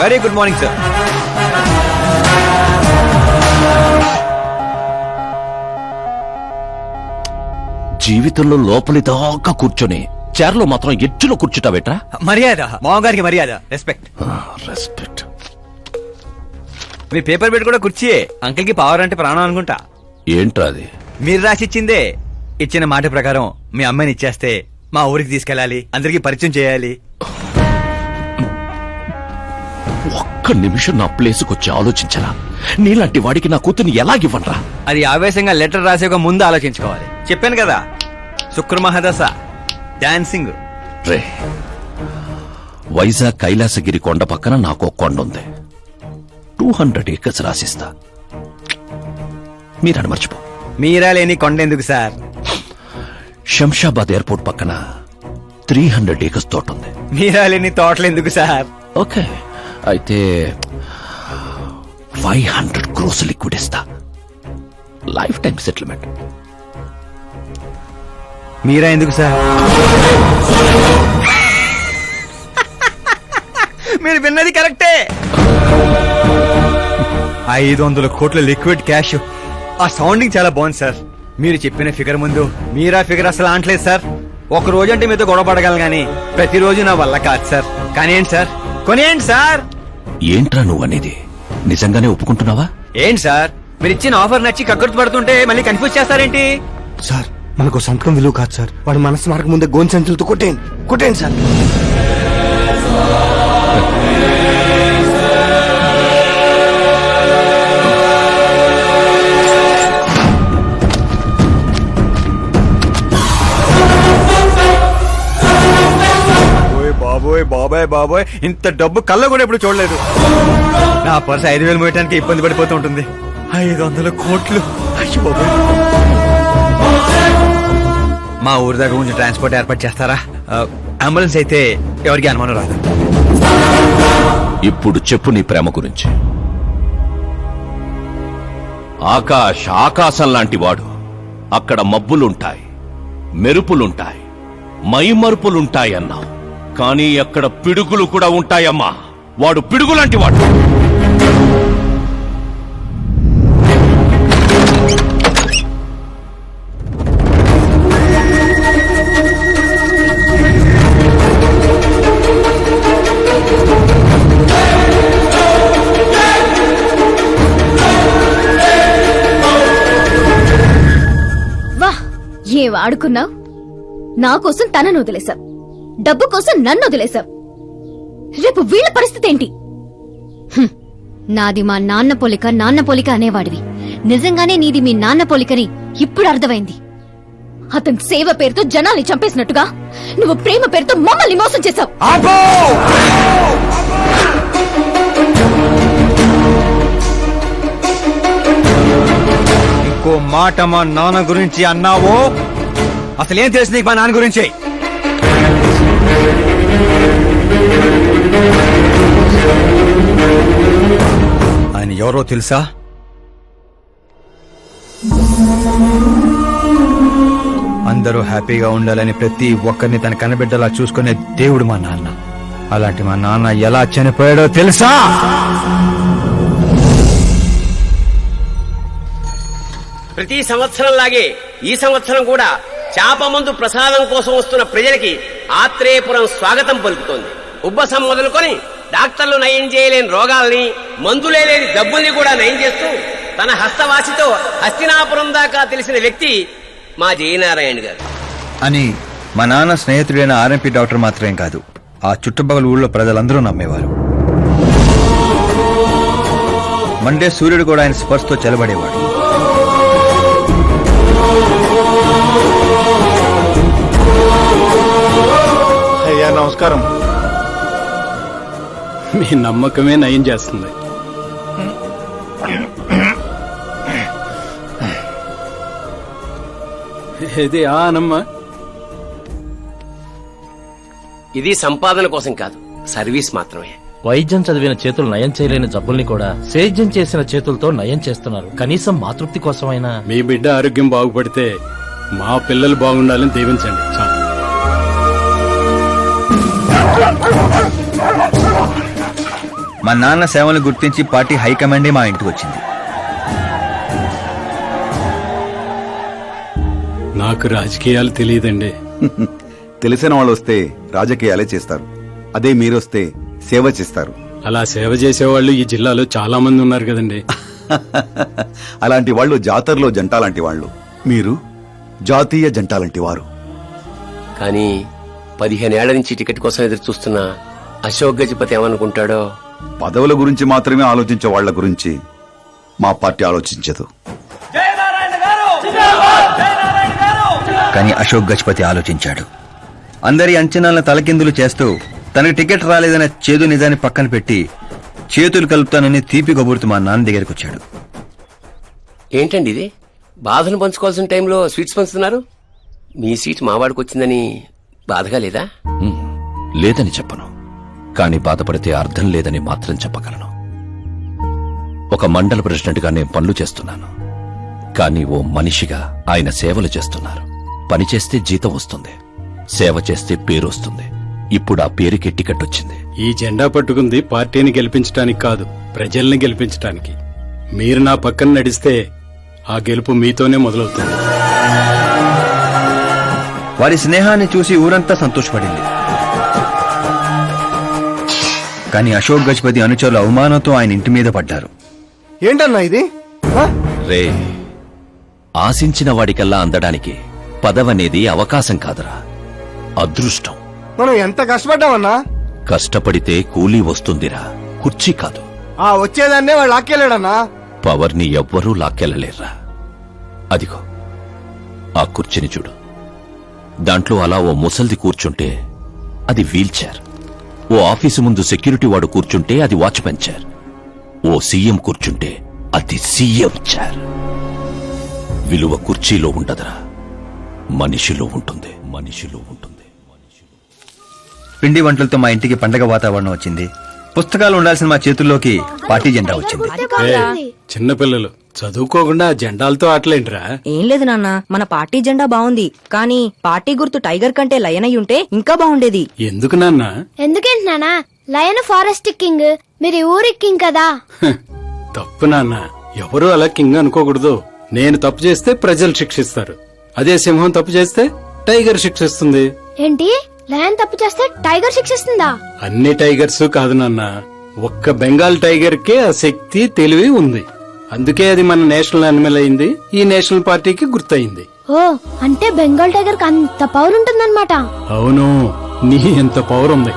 Very good morning sir జీవితంలో లోపలి దాకా కూర్చొని చైర్లో మాత్రం ఎచ్చులో కూర్చుంటావేట్రా? మర్యాద మామగారికి మర్యాద రెస్పెక్ట్ రెస్పెక్ట్ మీ పేపర్ పెట్టి కూడా కుర్చీయే. అంకిల్కి పవర్ అంటే ప్రాణం అనుకుంటా. ఏంట్రా అది? మీరు రాసిచ్చిందే. ఇచ్చిన మాట ప్రకారం మీ అమ్మాయిని ఇచ్చేస్తే మా ఊరికి తీసుకెళ్ళాలి అందరికీ పరిచయం చేయాలి. ఒక్క నిమిషం నా ప్లేస్కి వచ్చి ఆలోచించరా? నీలాంటి వాడికి నా కూతుర్ని ఎలాగివ్వనరా? అది ఆవేశంగా లెటర్ రాసే ఒక ముందు ఆలోచించుకోవాలి. చెప్పాను కదా శుక్ర మహాదశ డాన్సింగ్. రే వైజాగ్ కైలాసగిరి కొండ పక్కన నాకు ఒక కొండ ఉంది టూ హండ్రెడ్ ఏకర్స్ రాసిస్తా. మీరని మర్చిపో. మీరా లేని కొండ ఎందుకు సార్? శంషాబాద్ ఎయిర్పోర్ట్ పక్కన త్రీ హండ్రెడ్ ఏకర్స్ తోట ఉంది. మీరా లేని తోటలు ఎందుకు సార్? ఓకే. అయితే ఫైవ్ హండ్రెడ్ క్రోస్ లిక్విడ్ ఇస్తా. Life time settlement. మీరా ఎందుకు సార్? మీరు విన్నది కరెక్టే. ఐదు వందల కోట్ల లిక్విడ్ క్యాష్. ఆ సౌండింగ్ చాలా బాగుంది సార్. మీరు చెప్పిన ఫిగర్ ముందు మీరా ఫిగర్ అసలు అంటలేదు సార్. ఒక రోజు అంటే మీతో గొడవ పడగలను కానీ ప్రతిరోజు నా వల్ల కాదు సార్. కానీ ఏంటి సార్? కొనేయండి సార్. ఏంట్రా నువ్వు అనేది నిజంగానే ఒప్పుకుంటున్నావా? ఏంటి సార్? మీరు ఇచ్చిన ఆఫర్ నచ్చి కక్కుర్తి పడుతుంటే మళ్ళీ కన్ఫ్యూజ్ చేస్తారేంటి? సార్ మనకు సంతకం విలువ కాదు సార్. వాడి మనసు మార్గం ముందే గోన్ సంచులతో కొట్టేయండి. కొట్టేయండి సార్. బాబోయ్ బాబోయ్ ఇంత డబ్బు కళ్ళ కూడా ఎప్పుడు చూడలేదు. నా పర్స్ ఐదు వేలు మోయటానికి ఇబ్బంది పడిపోతూ ఉంటుంది. ఐదు వందల కోట్లు. అయ్యో బాబోయ్. మా ఊరి దగ్గర కొంచెం ట్రాన్స్పోర్ట్ ఏర్పాటు చేస్తారా? అంబులెన్స్ అయితే ఎవరికి అనుమానం రాదు. ఇప్పుడు చెప్పు నీ ప్రేమ గురించి. ఆకాశ్ ఆకాశం లాంటి వాడు. అక్కడ మబ్బులుంటాయి మెరుపులుంటాయి మైమరుపులుంటాయి అన్నావు. కానీ అక్కడ పిడుగులు కూడా ఉంటాయమ్మా. వాడు పిడుగులాంటి వాడు. వా ఏం ఆడుకున్నావు? నా కోసం తనను వదిలేశావు. డబ్బు కోసం నన్ను వదిలేశావు. రేపు వీళ్ళ పరిస్థితి ఏంటి? నాది మా నాన్న పోలిక నాన్న పోలిక అనేవాడివి. నిజంగానే నీది మీ నాన్న పోలికని ఇప్పుడు అర్థమైంది. అతని సేవ పేరుతో జనాల్ని చంపేసినట్టుగా నువ్వు ప్రేమ పేరుతో మమ్మల్ని మోసం చేశావు. ఇంకో మాట మా నాన్న గురించి అన్నావో? అసలేం తెలుసు నీకు మా నాన్న గురించి? ఎవరో తెలుసా? అందరూ హ్యాపీగా ఉండాలని ప్రతి ఒక్కరిని తన కనబిడ్డలా చూసుకునే దేవుడు మా నాన్న. అలాంటి మా నాన్న ఎలా చనిపోయాడో తెలుసా? ప్రతి సంవత్సరం లాగే ఈ సంవత్సరం కూడా చేప మందు ప్రసాదం కోసం వస్తున్న ప్రజలకి ఆత్రేయపురం స్వాగతం పలుకుతోంది. ఉబ్బసం మొదలుకొని డాక్టర్లు నయం చేయలేని రోగాల్ని మందులే లేని జబ్బుల్ని కూడా నయం చేస్తూ తన హస్తవాసితో హస్తినాపురం దాకా తెలిసిన వ్యక్తి మా జయనారాయణ గారు. అని మా నాన్న స్నేహితుడైన ఆర్ఎంపీ డాక్టర్ మాత్రమే కాదు ఆ చుట్టుపక్కల ఊళ్ళో ప్రజలందరూ నమ్మేవారు. మండే సూర్యుడు కూడా ఆయన స్పర్శతో చెలబడేవాడు అయ్యా నమస్కారం. మీ నమ్మకమే నయం చేస్తుంది. ఇది ఆ అనమ్మా ఇది సంపాదన కోసం కాదు సర్వీస్ మాత్రమే. వైద్యం చదివిన చేతులు నయం చేయలేని జబ్బుల్ని కూడా సేద్యం చేసిన చేతులతో నయం చేస్తున్నారు. కనీసం మాతృప్తి కోసమైనా. మీ బిడ్డ ఆరోగ్యం బాగుపడితే మా పిల్లలు బాగుండాలని దీవించండి. చాలు. మా నాన్న సేవలు గుర్తించి పార్టీ హైకమాండే మా ఇంటికి వచ్చింది. నాకు రాజకీయాలు తెలియదండి. తెలిసిన వాళ్ళు వస్తే రాజకీయాలే చేస్తారు. అదే మీరొస్తే సేవ చేస్తారు. అలా సేవ చేసేవాళ్ళు ఈ జిల్లాలో చాలా మంది ఉన్నారు కదండి. అలాంటి వాళ్ళు జాతరలో జంట లాంటి వాళ్ళు. మీరు జాతీయ జంట లాంటి వారు. కానీ పదిహేనేళ్ళ నుంచి టికెట్ కోసం ఎదురు చూస్తున్న అశోక్ గజపతి ఏమనుకుంటాడో? పదవుల గురించి మాత్రమే ఆలోచించే వాళ్ళ గురించి మా పార్టీ ఆలోచించదు. కానీ అశోక్ గజపతి ఆలోచించాడు. అందరి అంచనాలను తలకిందులు చేస్తూ తనకు టికెట్ రాలేదన్న చేదు నిజాన్ని పక్కన పెట్టి చేతులు కలుపుతానని తీపి కబురుతూ మా నాన్న దగ్గరికి వచ్చాడు. ఏంటండి ఇది? బాధను పంచుకోవాల్సిన టైంలో స్వీట్స్ పంచుతున్నారు? మీ సీట్ మావాడికి వచ్చిందని బాధగా లేదా? లేదని చెప్పను. కాని బాధపడితే అర్థం లేదని మాత్రం చెప్పగలను. ఒక మండల ప్రెసిడెంట్గా నేను పనులు చేస్తున్నాను. కానీ ఓ మనిషిగా ఆయన సేవలు చేస్తున్నారు. పని చేస్తే జీతం వస్తుంది. సేవ చేస్తే పేరు వస్తుంది. ఇప్పుడు ఆ పేరుకి టికెట్ వచ్చింది. ఈ జెండా పట్టుకుంది పార్టీని గెలిపించడానికి కాదు ప్రజల్ని గెలిపించడానికి మీరు నా పక్కన నడిస్తే ఆ గెలుపు మీతోనే మొదలవుతుంది. వారి స్నేహాన్ని చూసి ఊరంతా సంతోషపడింది. కానీ అశోక్ గజపతి అనుచరులు అవమానంతో ఆయన ఇంటి మీద పడ్డారు. ఏంటన్నా ఇది? రే ఆశించిన వాడికల్లా అందడానికి పదవనేది అవకాశం కాదురా. అదృష్టం. మనం ఎంత కష్టపడ్డామన్నా? కష్టపడితే కూలీ వస్తుందిరా. కుర్చీ కాదు. ఆ వచ్చేదాన్నే వాడు లాక్కెళ్ళాడన్నా? పవర్ని ఎవ్వరూ లాక్కెళ్ళలేర్రా. అదిగో ఆ కుర్చీని చూడు. దాంట్లో అలా ఓ ముసల్ది కూర్చుంటే అది వీల్ చైర్. ఓ ఆఫీసు ముందు సెక్యూరిటీ వాడు కూర్చుంటే అది వాచ్మెన్ చైర్ ఓ సీఎం కూర్చుంటే అది సీఎం చైర్ విలువ కుర్చీలో ఉండదురా. మనిషిలో ఉంటుంది. మనిషిలో ఉంటుంది. పిండి వంటలతో మా ఇంటికి పండగ వాతావరణం వచ్చింది. పుస్తకాలు ఉండాల్సిన మా చేతుల్లోకి పార్టీ జెండా వచ్చింది. చిన్నపిల్లలు చదువుకోకుండా ఆ జెండాలతో ఆటలేంట్రా? ఏం లేదు నాన్న మన పార్టీ జెండా బాగుంది కానీ పార్టీ గుర్తు టైగర్ కంటే లయన్ అయి ఉంటే ఇంకా బాగుండేది ఎందుకు నాన్న? ఎందుకేంటి నానా లయన్ ఫారెస్ట్ కింగ్ మీరు ఊరి కింగ్ కదా? తప్పు నాన్న. ఎవరు అలా కింగ్ అనుకోకూడదు. నేను తప్పు చేస్తే ప్రజలు శిక్షిస్తారు. అదే సింహం తప్పు చేస్తే టైగర్ శిక్షిస్తుంది. ఏంటి? లయన్ తప్పు చేస్తే టైగర్ శిక్షిస్తుందా? అన్ని టైగర్స్ కాదు నాన్న. ఒక్క బెంగాల్ టైగర్ కే ఆ శక్తి తెలివి ఉంది. అందుకే అది మన నేషనల్ అనిమల్ అయింది ఈ నేషనల్ పార్టీకి గుర్తయింది. ఓ అంటే బెంగాల్ టైగర్ అంత పవర్ ఉంటుందన్నమాట. అవును నీ ఎంత పవర్ ఉంది.